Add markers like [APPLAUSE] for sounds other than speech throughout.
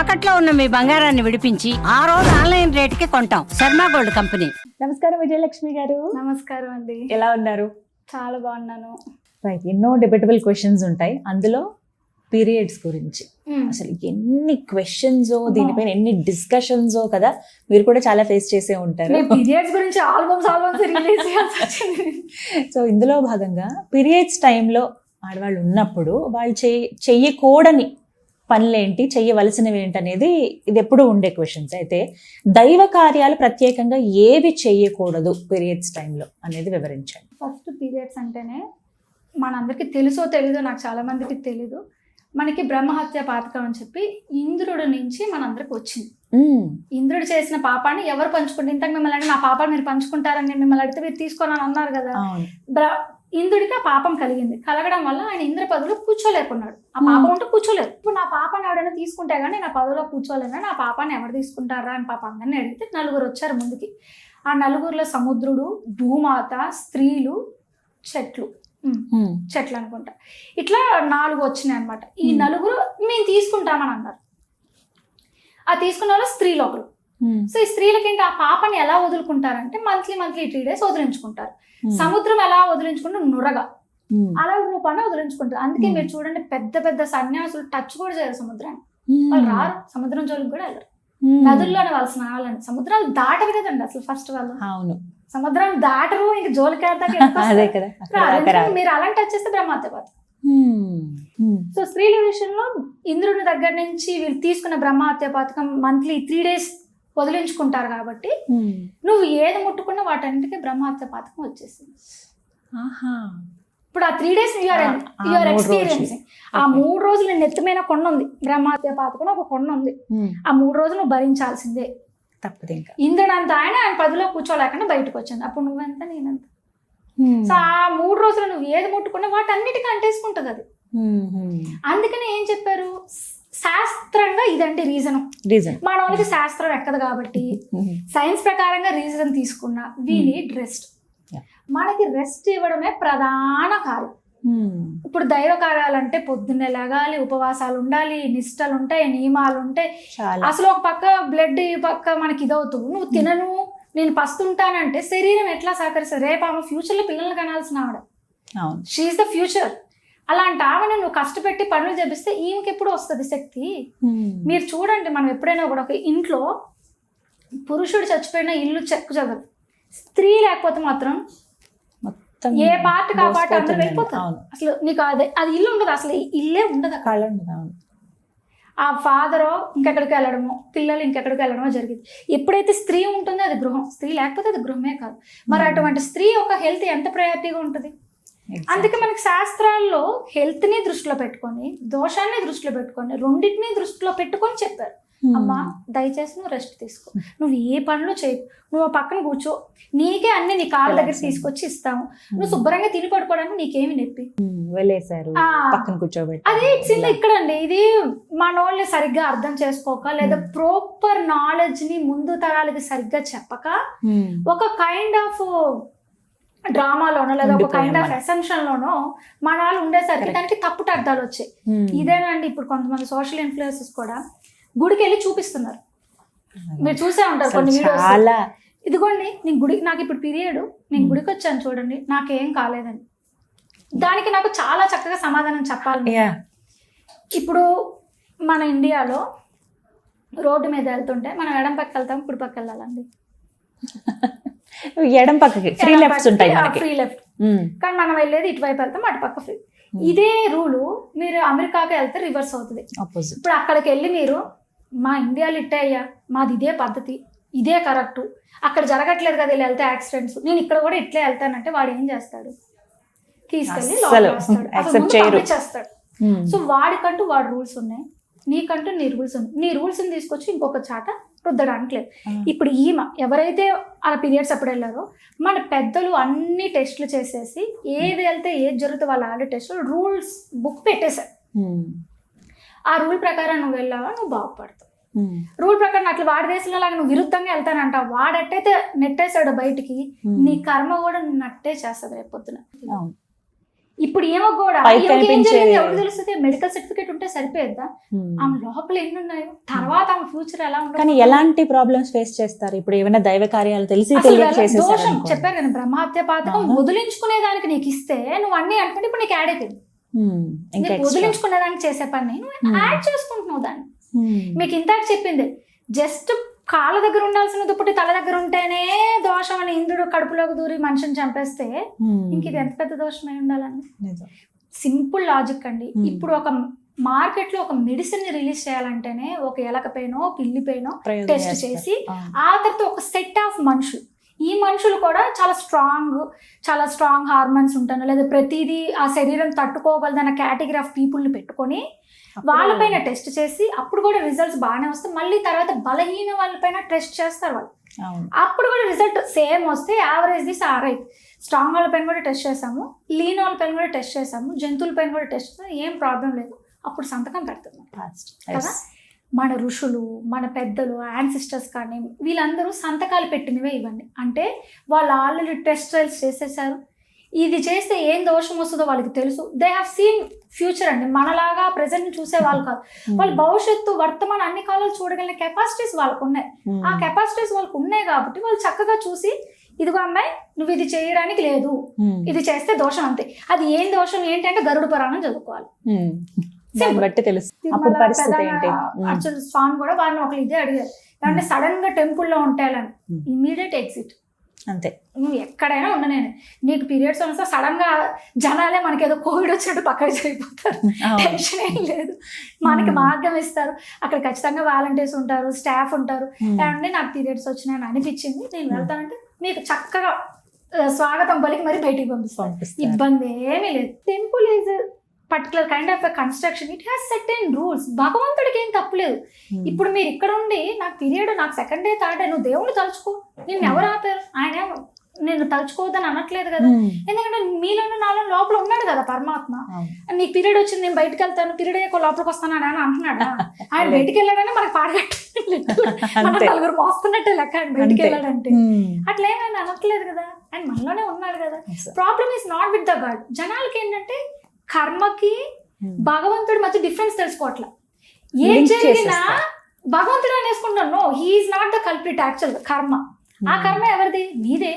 తాకట్లో ఉన్న మీ బంగారాన్ని విడిపించి ఆ రోజు ఆన్లైన్ రేటుకి కొంటాం. Sharma gold company. నమస్కారం విజయలక్ష్మి గారు. నమస్కారం అండి. ఎలా ఉన్నారు? చాలా బాగున్నాను. రైట్ ఎన్నో డిబేటబుల్ క్వశ్చన్స్ ఉంటాయి. అందులో పీరియడ్స్ గురించి. అసలు ఎన్ని క్వశ్చన్స్ దీనిపైన ఎన్ని డిస్కషన్స్ కదా మీరు కూడా చాలా ఫేస్ చేసే ఉంటారు. పీరియడ్స్ గురించి ఆల్బమ్స్ ఆల్బమ్స్ సో ఇందులో భాగంగా పీరియడ్స్ టైంలో ఆడవాళ్ళు ఉన్నప్పుడు వాళ్ళు చెయ్యి చెయ్యకూడని పనులేంటి? చెయ్యవలసినవి ఏంటి అనేది ఇది ఎప్పుడూ ఉండే క్వశ్చన్స్ అయితే దైవ కార్యాలు ప్రత్యేకంగా ఏవి చెయ్యకూడదు పీరియడ్స్ టైంలో అనేది వివరించండి. ఫస్ట్ పీరియడ్స్ అంటేనే మనందరికీ తెలుసో తెలీదో నాకు చాలా మందికి తెలీదు. మనకి బ్రహ్మహత్య పాతకం అని చెప్పి ఇంద్రుడి నుంచి మనందరికి వచ్చింది. ఇంద్రుడు చేసిన పాపాన్ని ఎవరు పంచుకుంటారు? ఇంతకు మిమ్మల్ని అంటే నా పాపాన్ని మీరు పంచుకుంటారని మిమ్మల్ని అడిగితే మీరు తీసుకోనని అన్నారు కదా. ఇంద్రుడికి ఆ పాపం కలిగింది. కలగడం వల్ల ఆయన ఇంద్ర పదవిలో కూర్చోలేకున్నాడు. ఆ పాపం ఉంటే కూర్చోలేదు. ఇప్పుడు నా పాపాన్ని ఎవరైనా తీసుకుంటే కానీ నా పదవిలో కూర్చోలేను? నా పాపాన్ని ఎవరు తీసుకుంటారా? అని పాప అందరిని అడిగితే నలుగురు వచ్చారు ముందుకి. ఆ నలుగురిలో సముద్రుడు భూమాత స్త్రీలు చెట్లు. చెట్లు అనుకుంటా. ఇట్లా నాలుగు వచ్చినాయి అనమాట ఈ. నలుగురు మేము తీసుకుంటామని అన్నారు. ఆ తీసుకున్న వాళ్ళు స్త్రీలు ఒకరు. సో ఈ స్త్రీలకి ఏంటి ఆ పాపని ఎలా వదులుకుంటారంటే మంత్లీ మంత్లీ త్రీ డేస్ వదిలించుకుంటారు Hmm. సముద్రం ఎలా వదిలించుకుంటే నురగా Hmm. అలా రూపాన్ని వదిలించుకుంటారు అందుకే Hmm. మీరు చూడండి పెద్ద పెద్ద సన్యాసులు టచ్ కూడా చేయరు సముద్రాన్ని వాళ్ళు రారు సముద్రం జోలికి కూడా వెళ్ళరు Hmm. నదుల్లోనే వాళ్ళు స్నానాలని సముద్రాలు దాటరు కదండి అసలు ఫస్ట్ వాళ్ళు అవును సముద్రం దాటరు ఇంక జోలికి. [LAUGHS] మీరు అలాంటి టచ్ చేస్తే బ్రహ్మహత్య పోతారు Hmm. Hmm. సో స్త్రీల విషయంలో ఇంద్రుడి దగ్గర నుంచి వీళ్ళు తీసుకున్న బ్రహ్మహత్య పథకం మంత్లీ త్రీ డేస్ వదిలించుకుంటారు కాబట్టి. నువ్వు ఏది ముట్టుకున్నా వాటన్నిటికీ బ్రహ్మహత్య పథకం వచ్చేసింది. ఇప్పుడు ఆ త్రీ డేస్ యూఆర్ యూఆర్ మూడు ఎక్స్పీరియన్సింగ్ ఆ. మూడు రోజులు నేను నెత్తమైన కొండ ఉంది బ్రహ్మహత్య పాతకం ఒక కొండ ఉంది. ఆ మూడు రోజులు నువ్వు భరించాల్సిందే తప్పదు ఇంకా ఇంద్రుడు అంత ఆయన ఆయన పదిలో కూర్చోలేకుండా బయటకు వచ్చింది అప్పుడు నువ్వెంత నేనంత. సో ఆ మూడు రోజులు నువ్వు ఏది ముట్టుకున్నా వాటన్నిటికీ అంటేసుకుంటుంది అది. అందుకని ఏం చెప్పారు శాస్త్రంగా ఇదండి రీజన్ రీజన్ మన వాళ్ళకి శాస్త్రం ఎక్కదు కాబట్టి. సైన్స్ ప్రకారంగా రీజన్ తీసుకున్నా వీ. Need rest. మనకి రెస్ట్ ఇవ్వడమే ప్రధాన కార్యం. Hmm. ఇప్పుడు దైవ కార్యాలంటే పొద్దున్నే లెగాలి ఉపవాసాలు ఉండాలి నిష్టలు ఉంటాయి నియమాలు ఉంటాయి అసలు ఒక పక్క బ్లడ్ ఈ పక్క మనకి ఇదవుతూ నువ్వు తినను నేను పస్తుంటానంటే శరీరం ఎట్లా సహకరిస్తుంది? రేపు ఆమె ఫ్యూచర్లో పిల్లల్ని కనాల్సిన ఆవిడ. అవును. షీఈ్ ద ఫ్యూచర్ అలాంటి ఆమెను నువ్వు కష్టపెట్టి పనులు చేపిస్తే ఈమెకి ఎప్పుడు వస్తుంది శక్తి? Hmm. మీరు చూడండి మనం ఎప్పుడైనా కూడా ఒక ఇంట్లో పురుషుడు చచ్చిపోయిన ఇల్లు చెక్కు చదవదు. స్త్రీ లేకపోతే మాత్రం మొత్తం ఏ పార్ట్ కా పార్ట్ అందరూ అవును. అసలు నీకు అదే అది ఇల్లు ఉండదు అసలు ఈ ఇల్లే ఉండదు. కళ ఉండదు ఆ ఫాదరో ఇంకెక్కడికి వెళ్ళడమో పిల్లలు ఇంకెక్కడికి వెళ్ళడమో జరిగింది. ఎప్పుడైతే స్త్రీ ఉంటుందో అది గృహం. స్త్రీ లేకపోతే అది గృహమే కాదు. మరి Hmm. అటువంటి స్త్రీ ఒక హెల్త్ ఎంత ప్రయారిటీగా ఉంటుంది. అందుకే మనకి శాస్త్రాల్లో హెల్త్ని దృష్టిలో పెట్టుకొని దోషాన్ని దృష్టిలో పెట్టుకొని రెండింటిని దృష్టిలో పెట్టుకొని చెప్పారు Hmm. అమ్మా దయచేసి నువ్వు రెస్ట్ తీసుకో నువ్వు ఏ పనులు చేయకు నువ్వు ఆ పక్కన కూర్చో నీకే అన్ని నీ కాళ్ళ దగ్గర. తీసుకొచ్చి ఇస్తాము నువ్వు Hmm. శుభ్రంగా తిని పడుకోవడానికి నీకేమి నొప్పి Hmm. వెళ్ళేశారు. పక్కన కూర్చోబెట్టి అదే ఇన్ ఇక్కడ అండి ఇది మనోళ్ళని సరిగ్గా అర్థం చేసుకోక లేదా. ప్రాపర్ నాలెడ్జ్ని ముందు తరాలకి సరిగ్గా చెప్పక. ఒక కైండ్ ఆఫ్ డ్రామాలోనో లేదా ఒక కైండ్ ఆఫ్ ఎసెన్షన్ లోనో మన వాళ్ళు ఉండేసరికి. దానికి తప్పుడు అర్థాలు వచ్చాయి. Hmm. ఇదేనండి ఇప్పుడు కొంతమంది సోషల్ ఇన్ఫ్లుయెన్సెస్ కూడా గుడికి వెళ్ళి చూపిస్తున్నారు. మీరు చూసే ఉంటారు కొన్ని చాలా ఇదిగోండి నేను గుడి నాకు ఇప్పుడు పీరియడ్ నేను Hmm. గుడికి వచ్చాను చూడండి నాకేం కాలేదని దానికి నాకు చాలా చక్కగా సమాధానం చెప్పాలి ఇప్పుడు మన ఇండియాలో రోడ్డు మీద వెళ్తుంటే మనం ఎడం పక్క వెళ్తాం కుడి పక్క వెళ్ళాలండి. [LAUGHS] ఎడం పక్కకి త్రీ లెఫ్ట్స్ ఉంటాయి మనకి. Free left. కానీ మనం వెళ్ళేది ఇటువైపు వెళ్తాం అటు పక్క ఫ్రీ. ఇదే రూలు మీరు అమెరికాకి వెళ్తే రివర్స్ అవుతుంది. ఇప్పుడు అక్కడికి వెళ్ళి మీరు మా ఇండియాలో ఇట్టే అయ్యా మాది ఇదే పద్ధతి ఇదే కరెక్ట్ అక్కడ జరగట్లేదు కదా వీళ్ళు వెళ్తే యాక్సిడెంట్స్ నేను ఇక్కడ కూడా ఇట్లే వెళ్తానంటే వాడు ఏం చేస్తాడు? తీసుకెళ్ళి సో వాడికంటూ వాడి రూల్స్ ఉన్నాయి. నీకంటూ నీ రూల్స్ ఉన్నాయి. నీ రూల్స్ని తీసుకొచ్చి ఇంకొక చాట రుద్దడానికి లేదు. ఇప్పుడు ఈమె ఎవరైతే ఆ పీరియడ్స్ అప్పుడు వెళ్ళారో మన పెద్దలు అన్ని టెస్టులు చేసేసి ఏది వెళ్తే ఏది జరుగుతుందో వాళ్ళ ఆల్రెడీ టెస్టులు రూల్స్ బుక్ పెట్టేశారు. ఆ రూల్ ప్రకారం నువ్వు వెళ్ళావా నువ్వు బాగుపడతావు. రూల్ ప్రకారం అట్లా వాడి దేశంలో లాగా నువ్వు విరుద్ధంగా వెళ్తానంట వాడెట్టయితే నెట్టేశాడు బయటికి నీ కర్మ కూడా నట్టే చేస్తుంది రేపు పొద్దున. ఇప్పుడు ఏమో కూడా తెలుస్తుంది మెడికల్ సర్టిఫికేట్ ఉంటే సరిపోయేద్దా Hmm. ఆమె లోపల ఎన్ని ఉన్నాయో తర్వాత ఆమె ఫ్యూచర్ ఎలా కానీ ఉండదు ఎలాంటి ప్రాబ్లమ్స్ ఫేస్ చేస్తారు ఇప్పుడు ఏమైనా దైవ కార్యాలు తెలిసి దోషం. చెప్పాను కదా బ్రహ్మహత్య పాతకం. వదిలించుకునే దానికి నీకు ఇస్తే నువ్వు అన్ని అనుకుంటే ఇప్పుడు నీకు యాడ్ అయిపోయింది. వదిలించుకునే దానికి చేసే పని Hmm. యాడ్ చేసుకుంటున్నావు దాన్ని. మీకు ఇందాక చెప్పింది జస్ట్ కాళ్ళ దగ్గర ఉండాల్సిన దుప్పటి తల దగ్గర ఉంటేనే దోషం అని ఇంద్రుడు కడుపులోకి దూరి మనిషిని చంపేస్తే. ఇంక ఇది ఎంత పెద్ద దోషమై ఉండాలని. సింపుల్ లాజిక్ అండి. ఇప్పుడు ఒక మార్కెట్లో ఒక మెడిసిన్ని రిలీజ్ చేయాలంటేనే ఒక ఎలక పెయినో పిల్లి పెయినో టెస్ట్. చేసి ఆ. ఆ తర్వాత ఒక సెట్ ఆఫ్ మనుషులు ఈ మనుషులు కూడా చాలా స్ట్రాంగ్ చాలా స్ట్రాంగ్ హార్మోన్స్ ఉంటాను లేదా ప్రతిదీ ఆ శరీరం తట్టుకోగలదన్న కేటగిరీ ఆఫ్ పీపుల్ని పెట్టుకొని వాళ్ళపైన టెస్ట్ చేసి అప్పుడు కూడా రిజల్ట్స్ బాగానే వస్తాయి. మళ్ళీ తర్వాత బలహీన వాళ్ళపైన టెస్ట్ చేస్తారు వాళ్ళు. అప్పుడు కూడా రిజల్ట్ సేమ్ వస్తే యావరేజ్ దిస్ ఆరైట్ స్ట్రాంగ్ వాళ్ళ పైన కూడా టెస్ట్ చేసాము. లీన్ వాళ్ళ పైన కూడా టెస్ట్ చేసాము. జంతువుల పైన కూడా టెస్ట్ చేసాము. ఏం ప్రాబ్లం లేదు. అప్పుడు సంతకం పెడుతున్నాం Fast. కదా? Yes. మన ఋషులు మన పెద్దలు యాన్సిస్టర్స్ కానీ వీళ్ళందరూ సంతకాలు పెట్టినవే ఇవన్నీ అంటే వాళ్ళు ఆల్రెడీ టెస్ట్ ట్రయల్స్ చేసేసారు. ఇది చేస్తే ఏం దోషం వస్తుందో వాళ్ళకి తెలుసు. దే హ్యావ్ సీన్ ఫ్యూచర్ అండి. మనలాగా ప్రజెంట్ చూసే వాళ్ళు కాదు. Hmm. వాళ్ళ భవిష్యత్తు వర్తమాన అన్ని కాలాలు చూడగలిగిన కెపాసిటీస్ వాళ్ళకు ఉన్నాయి. Hmm. ఆ కెపాసిటీస్ వాళ్ళకు ఉన్నాయి కాబట్టి వాళ్ళు చక్కగా చూసి ఇదిగో అమ్మాయి నువ్వు ఇది చేయడానికి లేదు. Hmm. ఇది చేస్తే దోషం అంతే. అది ఏం దోషం ఏంటంటే గరుడు పురాణం చదువుకోవాలి. బట్టి తెలుసు. అప్పుడు తిరుమల పరిస్థితి ప్రధాన ఏంటి. అర్చన స్వామి కూడా వాళ్ళని ఒకరు ఇదే అడిగారు. ఏమంటే సడన్గా టెంపుల్లో ఉంటాయాలని. ఇమీడియట్ ఎగ్జిట్ అంతే. నువ్వు ఎక్కడైనా ఉన్నా నేను నీకు పీరియడ్స్ వస్తే సడన్గా జనాలే మనకి ఏదో కోవిడ్ వచ్చినట్టు పక్కకి జరిగిపోతారు. టెన్షన్ ఏం లేదు. మనకి. మార్గం ఇస్తారు. అక్కడ ఖచ్చితంగా వాలంటీర్స్ ఉంటారు స్టాఫ్ ఉంటారు. ఏమంటే నాకు పీరియడ్స్ వచ్చినాయని అనిపించింది. నేను వెళ్తానంటే మీకు చక్కగా స్వాగతం పలికి మరి బయటికి పంపిస్తాను. ఇబ్బంది ఏమీ లేదు. Temple is particular kind of construction it has certain rules భగవంతుడికి ఏం తప్పులేదు. ఇప్పుడు మీరు ఇక్కడ ఉండి నాకు పీరియడ్ నాకు సెకండ్ డే థర్డ్ డే నువ్వు దేవుని తలుచుకో. నిన్ను ఎవరు ఆపారు ఆయన నేను తలుచుకోవద్దని అనట్లేదు కదా. ఎందుకంటే మీలోనూ నాలో లోపల ఉన్నాడు కదా పరమాత్మ. నీకు పీరియడ్ వచ్చింది నేను బయటకు వెళ్తాను పీరియడ్ అయ్యాక లోపలికి వస్తాను అని అంటున్నాడా ఆయన. బయటికి వెళ్ళాడని మనకు పాడగట్టు. [LAUGHS] నలుగురు మోస్తున్నట్టే లెక్క ఆయన బయటికి. వెళ్ళాడంటే. అట్లా ఏమైనా అనట్లేదు కదా ఆయన మనలోనే ఉన్నాడు కదా. Problem is not with the god జనాలకి ఏంటంటే కర్మకి. భగవంతుడి మధ్య డిఫరెన్స్ తెలుసుకోవట్లా ఏం జరిగినా. భగవంతుడు అనేసుకుంటాను no he is not the culprit actual కర్మ ఆ. కర్మ ఎవరిది? నీదే.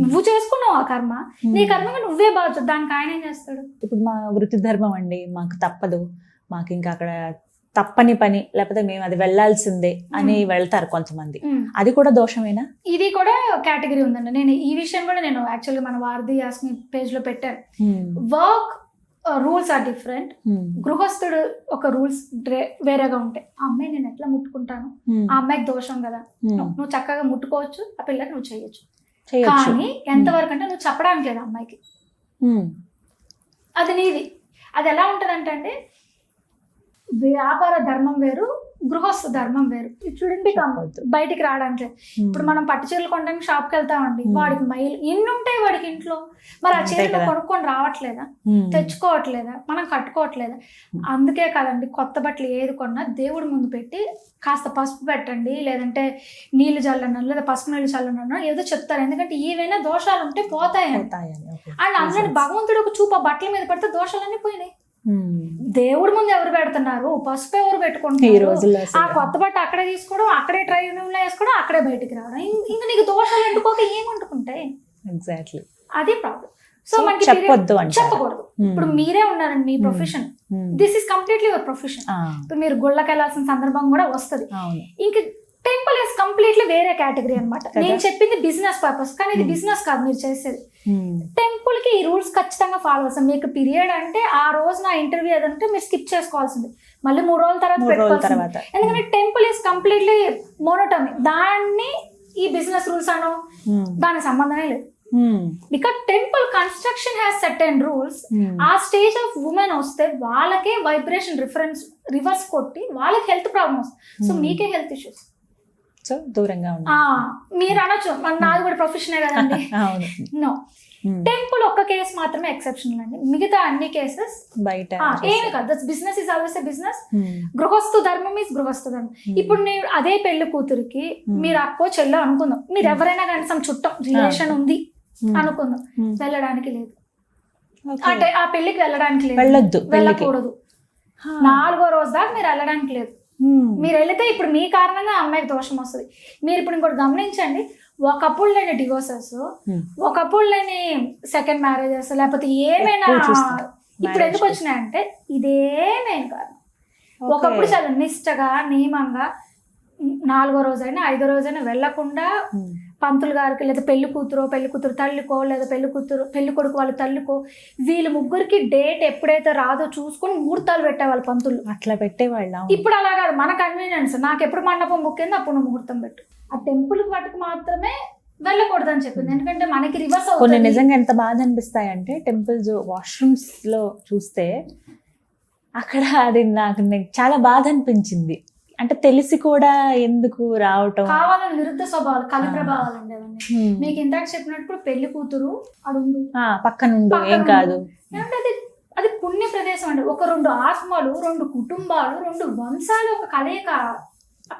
నువ్వు చేసుకున్నావు ఆ కర్మ. నీ. కర్మగా నువ్వే బాధ్యత దానికి ఆయన ఏం చేస్తాడు? ఇప్పుడు మా వృత్తి ధర్మం అండి. మాకు తప్పదు. మాకు ఇంకా అక్కడ తప్పని పని లేకపోతే మేము అది వెళ్ళాల్సిందే అని వెళ్తారు కొంతమంది. అది కూడా దోషమేనా? ఇది కూడా కేటగిరీ ఉందండి. నేను ఈ విషయం కూడా నేను యాక్చువల్గా మన వారధి యాస్మి పేజ్లో పెట్టాను work rules are different. Hmm. గృహస్థుడు ఒక రూల్స్ వేరేగా ఉంటాయి. ఆ అమ్మాయి నేను ఎట్లా ముట్టుకుంటాను? Hmm. ఆ అమ్మాయికి దోషం కదా. Hmm. నువ్వు చక్కగా ముట్టుకోవచ్చు ఆ పిల్లకి నువ్వు చేయొచ్చు. కానీ ఎంతవరకు అంటే నువ్వు చెప్పడానికి లేదు అమ్మాయికి. అది నీది. అది ఎలా ఉంటదంటే వ్యాపార ధర్మం వేరు గృహస్థ ధర్మం వేరు చూడండి. బయటికి రావడానికి. Hmm. ఇప్పుడు మనం పట్టు చీరలు కొనడానికి షాప్కి వెళ్తామండి Hmm. వాడికి మైలు ఎన్ని ఉంటాయి వాడికి ఇంట్లో మరి ఆ చీరలు. కొనుక్కొని రావట్లేదా Hmm. తెచ్చుకోవట్లేదా మనం కట్టుకోవట్లేదా. అందుకే కదండి కొత్త బట్టలు ఏది కొన్నా దేవుడి ముందు పెట్టి కాస్త పసుపు పెట్టండి లేదంటే నీళ్ళు చల్లనో లేదా పసుపు నీళ్ళు చల్లనో ఏదో చెప్తారు ఎందుకంటే ఏవైనా దోషాలు ఉంటే పోతాయని okay. అండ్ అందులో. భగవంతుడు ఒక చూపు బట్టల మీద పెడితే దోషాలన్నీ పోయినాయి. దేవుడి ముందు ఎవరు పెడుతున్నారు? పసుపు ఎవరు పెట్టుకుంటున్నారు? ఆ కొత్త బట్ట అక్కడే తీసుకోవడం అక్కడే ట్రై వేసుకోవడం అక్కడే బయటికి రావడం. ఇంకా నీకు దోషాలు అంటుకోక ఏమంటుకుంటాయి ఎగ్జాక్ట్లీ అది ప్రాబ్లం సో మనకి చెప్పొద్దు. చెప్పకూడదు. Hmm. ఇప్పుడు మీరే ఉన్నారండి మీ. Profession. This is completely your profession ఇప్పుడు మీరు గుళ్ళకి వెళ్ళాల్సిన సందర్భం కూడా వస్తుంది. ఇంక టెంపుల్ ఇస్ కంప్లీట్లీ వేరే కేటగిరీ అన్నమాట కదా. నేను చెప్పింది బిజినెస్ పర్పస్ కానీ ఇది Hmm. బిజినెస్ కాదు మీరు చేసేది Hmm. టెంపుల్కి ఈ రూల్స్ ఖచ్చితంగా ఫాలో అవుతాం మీకు పీరియడ్ అంటే ఆ రోజు నా ఇంటర్వ్యూ ఏదంటే మీరు స్కిప్ చేసుకోవాల్సింది మళ్ళీ మూడు రోజుల తర్వాత పెట్టుకోవాల్సింది ఎందుకంటే టెంపుల్ ఇస్ కంప్లీట్లీ మోనోటమీ దాన్ని ఈ బిజినెస్ రూల్స్ అను Hmm. దానికి సంబంధమే లేదు Hmm. Because temple construction has certain rules Hmm. ఆ స్టేజ్ ఆఫ్ ఉమెన్ వస్తే వాళ్ళకే వైబ్రేషన్ రిఫరెన్స్ రివర్స్ కొట్టి వాళ్ళకి హెల్త్ ప్రాబ్లమ్స్ సో Hmm. మీకే హెల్త్ ఇష్యూస్ సో దూరంగా ఉంది ఆ మీరు అనొచ్చు. మన నాది కూడా ప్రొఫెషనే కదండి. [LAUGHS] No Hmm. టెంపుల్ ఒక్క కేసు మాత్రమే ఎక్సెప్షనల్ అండి. మిగతా అన్ని కేసెస్ బయట ఏమి కాదు. Business is always business Hmm. గృహస్థు ధర్మం ఇస్ గృహస్థు ధర్మం. ఇప్పుడు నేను అదే పెళ్ళి కూతురికి Hmm. మీరు అక్కో చెల్లో అనుకుందాం. మీరు ఎవరైనా కానీ సమ్ చుట్టం రిలేషన్ ఉంది Hmm. అనుకుందాం. Hmm. వెళ్ళడానికి లేదు. అంటే ఆ పెళ్ళికి వెళ్ళడానికి లేదు. వెళ్ళకూడదు. నాలుగో రోజు దాకా మీరు వెళ్ళడానికి లేదు. Hmm. మీరు వెళితే ఇప్పుడు మీ కారణంగా అమ్మాయికి దోషం వస్తుంది మీరు ఇప్పుడు ఇంకోటి గమనించండి ఒకప్పుడు లేని డివోర్సెస్ Hmm. ఒకప్పుడు లేని సెకండ్ మ్యారేజెస్ లేకపోతే ఏమైనా. ఇప్పుడు ఎందుకు వచ్చినాయంటే ఇదే మెయిన్ కారణం. ఒకప్పుడు చాలా నిష్టగా నియమంగా నాలుగో రోజైనా ఐదో రోజైనా వెళ్ళకుండా Hmm. పంతులు గారికి లేదా పెళ్ళి కూతురు పెళ్ళి కూతురు తల్లికో లేదా పెళ్ళి కూతురు పెళ్ళి కొడుకు వాళ్ళ తల్లికో వీళ్ళ ముగ్గురికి డేట్ ఎప్పుడైతే రాదో చూసుకొని ముహూర్తాలు పెట్టేవాళ్ళు పంతులు. అట్లా పెట్టేవాళ్ళ ఇప్పుడు అలా కాదు మన కన్వీనియన్స్ నాకు ఎప్పుడు మండపం ముఖ్యంది అప్పుడు ముహూర్తం పెట్టు. ఆ టెంపుల్ వాటికి మాత్రమే వెళ్ళకూడదని చెప్పింది. ఎందుకంటే మనకి రివర్స్ కొన్ని అవుతుంది నిజంగా ఎంత బాధ అనిపిస్తాయి అంటే టెంపుల్స్ వాష్రూమ్స్లో చూస్తే అక్కడ అది నాకు చాలా బాధ అనిపించింది. అంటే తెలిసి కూడా ఎందుకు రావటం? కావాలని విరుద్ధ స్వభావాలు కలి. ప్రభావాలు Hmm. మీకు ఇందాక చెప్పినప్పుడు పెళ్ళి కూతురు అడుండు. ఆ, పక్కనుండు పక్కన ఏం కాదు. అది అది పుణ్య ప్రదేశం అండి. ఒక రెండు ఆత్మలు రెండు కుటుంబాలు రెండు వంశాలు ఒక కలయిక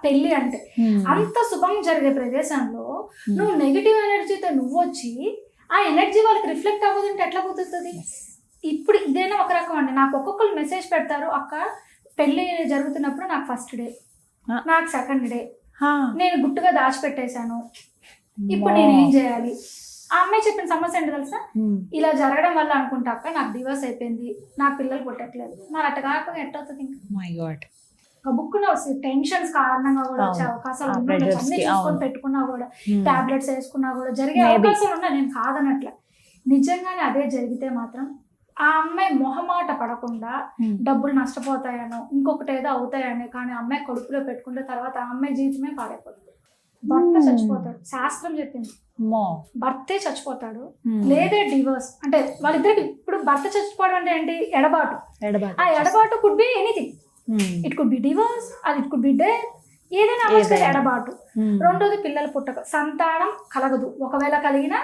పెళ్ళి అంటే. అంత శుభం జరిగే ప్రదేశంలో. నువ్వు నెగిటివ్ ఎనర్జీతో నువ్వు వచ్చి ఆ ఎనర్జీ వాళ్ళకి రిఫ్లెక్ట్ అవ్వదంటే ఎట్లా కుదురుతుంది? ఇప్పుడు ఇదైనా ఒక రకం అండి. నాకు ఒక్కొక్కరు మెసేజ్ పెడతారు అక్క పెళ్ళి జరుగుతున్నప్పుడు నాకు ఫస్ట్ డే. నాకు సెకండ్ డే నేను గుట్టుగా దాచిపెట్టేశాను ఇప్పుడు. నేను ఏం చేయాలి ఆ అమ్మాయి చెప్పిన సమస్య ఏంటి తెలుసా. ఇలా జరగడం వల్ల అనుకుంటా అక్క నాకు డివోర్స్ అయిపోయింది నా పిల్లలు పుట్టట్లేదు మరి అట్ట కాకపోతే ఎట్టవుతుంది ఇంకా మై గాడ్ ఒక బుక్ టెన్షన్స్ కారణంగా కూడా వచ్చే. అవకాశాలు ఉన్నాయి అన్ని చూసుకొని. పెట్టుకున్నా కూడా. టాబ్లెట్స్ వేసుకున్నా కూడా జరిగే. అవకాశాలు ఉన్నాయి నేను కాదనట్లే నిజంగానే అదే జరిగితే మాత్రం ఆ అమ్మాయి మొహమాట పడకుండా. డబ్బులు నష్టపోతాయనో ఇంకొకటి ఏదో అవుతాయని కానీ అమ్మాయి కడుపులో పెట్టుకుంటే తర్వాత ఆ అమ్మాయి జీవితమే పాడైపోతుంది భర్త. చచ్చిపోతాడు శాస్త్రం చెప్పింది. భర్తే చచ్చిపోతాడు. లేదే డివోర్స్ అంటే వాళ్ళిద్దరికి ఇప్పుడు భర్త చచ్చిపోవడం అంటే ఏంటి ఎడబాటు ఆ ఎడబాటు could be anything. It could be divorce అది ఇట్ కుడ్ బి డే ఏదైనా అవ్వచ్చు. ఎడబాటు. రెండోది పిల్లలు పుట్టక సంతానం కలగదు ఒకవేళ కలిగినా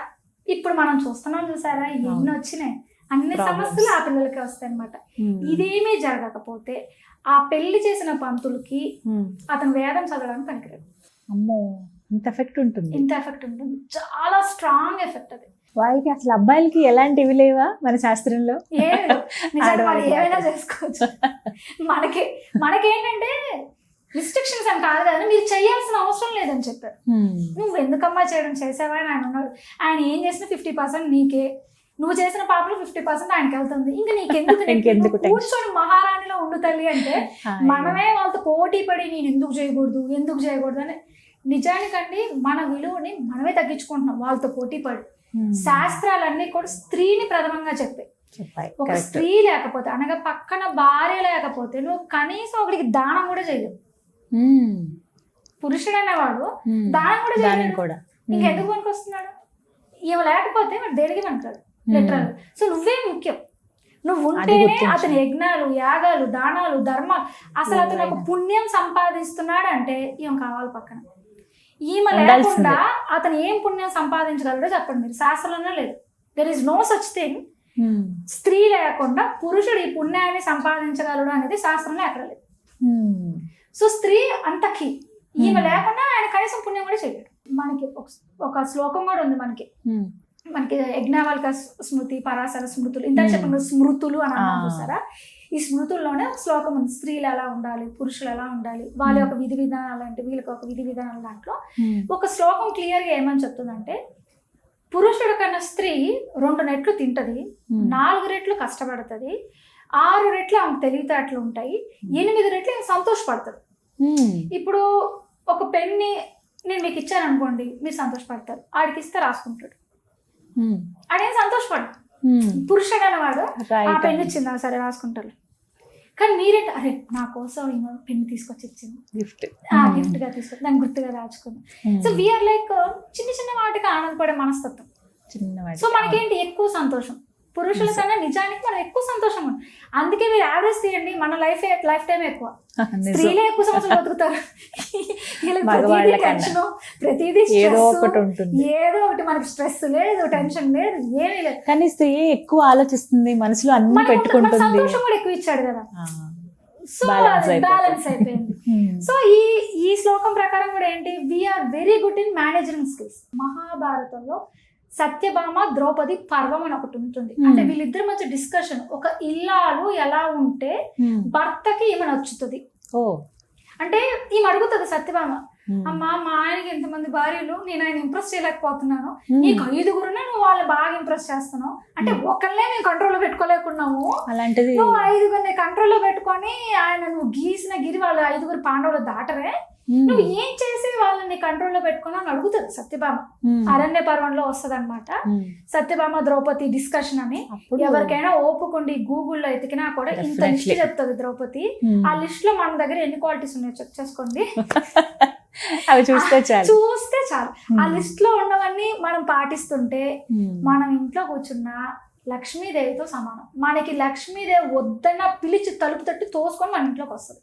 ఇప్పుడు మనం చూస్తున్నాం చూసారా ఎన్ని. వచ్చినాయి అన్ని. సమస్యలు ఆ పిల్లలకి వస్తాయి అనమాట Hmm. ఇదేమీ జరగకపోతే ఆ పెళ్ళి చేసిన పంతులకి Hmm. అతను వేదం చదవడానికి పనికిరాడు. అమ్మో ఇంత ఎఫెక్ట్ ఉంటుంది. ఇంత ఎఫెక్ట్ ఉంటుంది. చాలా స్ట్రాంగ్ ఎఫెక్ట్ అది. వాళ్ళకి అసలు అబ్బాయిలకి ఎలాంటి ఇవి లేవా మన శాస్త్రంలో? ఏమైనా. చేసుకోవచ్చు. మనకి మనకేంటంటే రిస్ట్రిక్షన్స్ అని కాదు కదా మీరు చేయాల్సిన అవసరం లేదని చెప్పారు. Hmm. నువ్వు ఎందుకమ్మా చేయడం చేసావా అని ఆయన ఉన్నాడు ఆయన ఏం చేసిన ఫిఫ్టీ పర్సెంట్ నీకే. నువ్వు చేసిన పాపలో ఫిఫ్టీ పర్సెంట్ ఆయనకి వెళ్తుంది. ఇంకా నీకెందుకు నువ్వు కూర్చొని మహారాణిలో ఉండు తల్లి అంటే. మనమే వాళ్ళతో పోటీ పడి నేను ఎందుకు చేయకూడదు ఎందుకు చేయకూడదు అని నిజానికండి మన విలువని మనమే తగ్గించుకుంటున్నాం వాళ్ళతో పోటీ పడి. శాస్త్రాలన్నీ కూడా స్త్రీని ప్రథమంగా చెప్పాయి. ఒక స్త్రీ లేకపోతే అనగా పక్కన భార్య లేకపోతే నువ్వు కనీసం ఒకడికి దానం కూడా చేయలేవు. పురుషుడు అనేవాడు దానం కూడా చేయలేడు. కూడా. ఇంకెందుకు పనికి వస్తున్నాడు ఇవి లేకపోతే మరి దేనికి పనికిరాడు? లిటరల్ సో నువ్వే ముఖ్యం నువ్వు ఉంటేనే. అతని యజ్ఞాలు యాగాలు దానాలు ధర్మాలు అసలు అతను ఒక. పుణ్యం సంపాదిస్తున్నాడు అంటే ఈమె కావాలి పక్కన ఈమె. లేకుండా అతను ఏం పుణ్యం సంపాదించగలడో చెప్పండి మీరు శాస్త్రంలో లేదు there is no such thing Hmm. స్త్రీ లేకుండా పురుషుడు ఈ పుణ్యాన్ని సంపాదించగలడు అనేది శాస్త్రంలో ఎక్కడ లేదు Hmm. సో స్త్రీ అంతకి ఈమె Hmm. లేకుండా ఆయన కనీసం పుణ్యం కూడా చేయలేడు మనకి ఒక- శ్లోకం కూడా ఉంది మనకి Hmm. మనకి యజ్ఞావల్క స్మృతి పరాశర స్మృతులు Hmm. చెప్పిన స్మృతులు అని అన్నాం. చూసారా ఈ స్మృతుల్లోనే ఒక శ్లోకం ఉంది స్త్రీలు ఎలా ఉండాలి పురుషులు ఎలా ఉండాలి వాళ్ళ. యొక్క విధి విధానాలు అంటే వీళ్ళకి ఒక విధి విధానాలు దాంట్లో. ఒక శ్లోకం క్లియర్గా ఏమని చెప్తుందంటే పురుషుడు కన్నా స్త్రీ రెండు రెట్లు తింటది. నాలుగు రెట్లు కష్టపడుతుంది ఆరు రెట్లు ఆమెకు తెలివితేటలు ఉంటాయి ఎనిమిది రెట్లు ఆమె సంతోషపడుతుంది. ఇప్పుడు ఒక పెన్ని నేను మీకు ఇచ్చాను అనుకోండి మీరు సంతోషపడతారు ఆడికి ఇస్తే రాసుకుంటాడు ఆడేం సంతోషపడు. పురుషుడు అనేవాడు ఆ. పెన్ను ఇచ్చిందా సరే రాసుకుంటారు కానీ మీరేంటి అరే నా కోసం ఈమె పెన్ను తీసుకొచ్చి ఇచ్చింది. గిఫ్ట్ ఆ గిఫ్ట్గా తీసుకొచ్చి దాన్ని గుర్తుగా దాచుకుంది. సో వీఆర్ లైక్ చిన్న చిన్న వాటికి ఆనందపడే మనస్తత్వం. చిన్నవాడి సో మనకేంటి? ఎక్కువ సంతోషం. పురుషుల కన్నా నిజానికి మనం ఎక్కువ సంతోషం ఉంది అందుకే మీరు యావరేజ్ తీయండి. మన లైఫ్ లైఫ్ టైం ఎక్కువ. [LAUGHS] స్త్రీలే ఎక్కువ సంవత్సరాలు బతుకుతారు. [LAUGHS] టెన్షన్ ప్రతిదీ ఏదో ఒకటి ఉంటుంది. ఏదో ఒకటి మనకి స్ట్రెస్ లేదు టెన్షన్ లేదు ఏమీ లేదు. కానీ స్త్రీ ఎక్కువ ఆలోచిస్తుంది మనసులో అన్ని పెట్టుకుంటుంది. సంతోషం కూడా ఎక్కువ ఇచ్చాడు కదా. సో. బ్యాలెన్స్ అయిపోయింది. [LAUGHS] సో ఈ ఈ శ్లోకం ప్రకారం కూడా ఏంటి? We are very good in managing skills మహాభారతంలో సత్యభామ ద్రౌపది పర్వం అని ఒకటి ఉంటుంది Hmm. అంటే వీళ్ళిద్దరి మధ్య డిస్కషన్ ఒక ఇల్లాలు ఎలా ఉంటే Hmm. భర్తకి ఈమె నచ్చుతుంది ఓ అంటే ఈమె అడుగుతుంది సత్యభామ Hmm. అమ్మా మా ఆయనకి ఎంతమంది భార్యలు నేను ఆయన ఇంప్రెస్ చేయలేకపోతున్నాను. నీకు ఐదుగురునే నువ్వు వాళ్ళని బాగా ఇంప్రెస్ చేస్తున్నావు అంటే ఒకళ్ళనే మేము కంట్రోల్లో పెట్టుకోలేకున్నాము అలాంటిది నువ్వు ఐదుగురిని కంట్రోల్లో పెట్టుకొని ఆయన నువ్వు గీసిన గిరి వాళ్ళు ఐదుగురు పాండవులు దాటరే. నువ్వు ఏం చేసి వాళ్ళని కంట్రోల్లో పెట్టుకుని అని అడుగుతుంది సత్యభామ. అరణ్య పర్వంలో వస్తుంది అనమాట. సత్యభామ ద్రౌపది డిస్కషన్ అని ఎవరికైనా ఓపుకుండి గూగుల్లో ఎతికినా కూడా ఇంత లిస్ట్. చెప్తుంది ద్రౌపది. ఆ లిస్ట్లో మన దగ్గర ఎన్ని క్వాలిటీస్ ఉన్నాయో చెక్ చేసుకోండి [LAUGHS] అవి చూస్తే చాలు చూస్తే చాలు ఆ. లిస్ట్లో ఉన్నవన్నీ మనం పాటిస్తుంటే. మనం ఇంట్లో కూర్చున్న లక్ష్మీదేవితో సమానం మనకి లక్ష్మీదేవి వద్దన్న పిలిచి తలుపు తట్టి తోసుకొని మన ఇంట్లోకి వస్తుంది.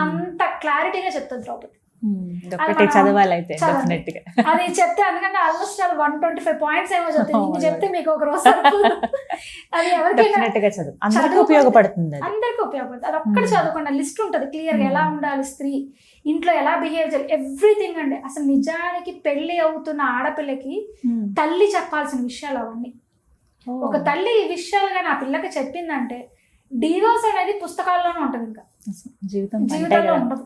అంత క్లారిటీగా చెప్తుంది ద్రౌపది Hmm. అది ఒక్కటి మనం చదవాలి అయితే చదవాలి. డెఫినెట్గా అది చెప్తే అందుకంటే ఆల్మోస్ట్ అది వన్ ట్వంటీ ఫైవ్ పాయింట్స్ ఏమో చెప్తుంది. చెప్తే మీకు ఒక రోజు. అది ఎవరికైనా చదువు అందరికీ ఉపయోగపడుతుంది అది అందరికీ ఉపయోగపడుతుంది అది ఒక్కటి Hmm. చదువుకున్న లిస్ట్ ఉంటుంది క్లియర్గా ఎలా Hmm. ఉండాలి స్త్రీ ఇంట్లో ఎలా బిహేవ్ చేయాలి ఎవ్రీథింగ్ అండి అసలు నిజానికి పెళ్ళి అవుతున్న ఆడపిల్లకి Hmm. తల్లి చెప్పాల్సిన విషయాలు అవన్నీ Oh. ఒక తల్లి ఈ విషయాలుగా నా పిల్లకి చెప్పిందంటే డివోర్స్ అనేది పుస్తకాల్లోనే ఉంటుంది ఇంకా జీవితం జీవితంలో. ఉండదు.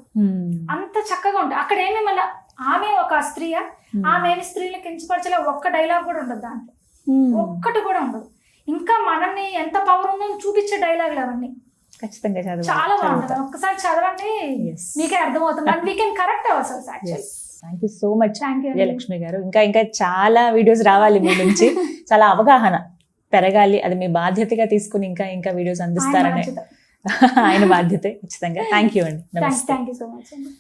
అంత చక్కగా ఉంటుంది. అక్కడ ఏమి మళ్ళీ ఆమె ఒక స్త్రీయా. ఆమె ఏమి స్త్రీని కించపరచలే ఒక్క డైలాగ్ కూడా ఉండదు దాంట్లో. ఒక్కటి కూడా ఉండదు. ఇంకా మనల్ని ఎంత పవర్ ఉందో చూపించే డైలాగులు అవన్నీ. ఖచ్చితంగా చదవాలి. చాలా బాగుంటుంది. ఒక్కసారి చదవండి. మీకే అర్థమవుతుంది. And we can correct our cells actually thank you so much thank you Vijayalakshmi గారు. ఇంకా ఇంకా చాలా వీడియోస్ రావాలి మీ నుంచి. [LAUGHS] చాలా అవగాహన పెరగాలి. అది మీ బాధ్యతగా తీసుకుని ఇంకా ఇంకా వీడియోస్ అందిస్తారనే [LAUGHS] ఆయన బాధ్యతే ఖచ్చితంగా థ్యాంక్ యూ అండి. థ్యాంక్ యూ సో మచ్ అండి.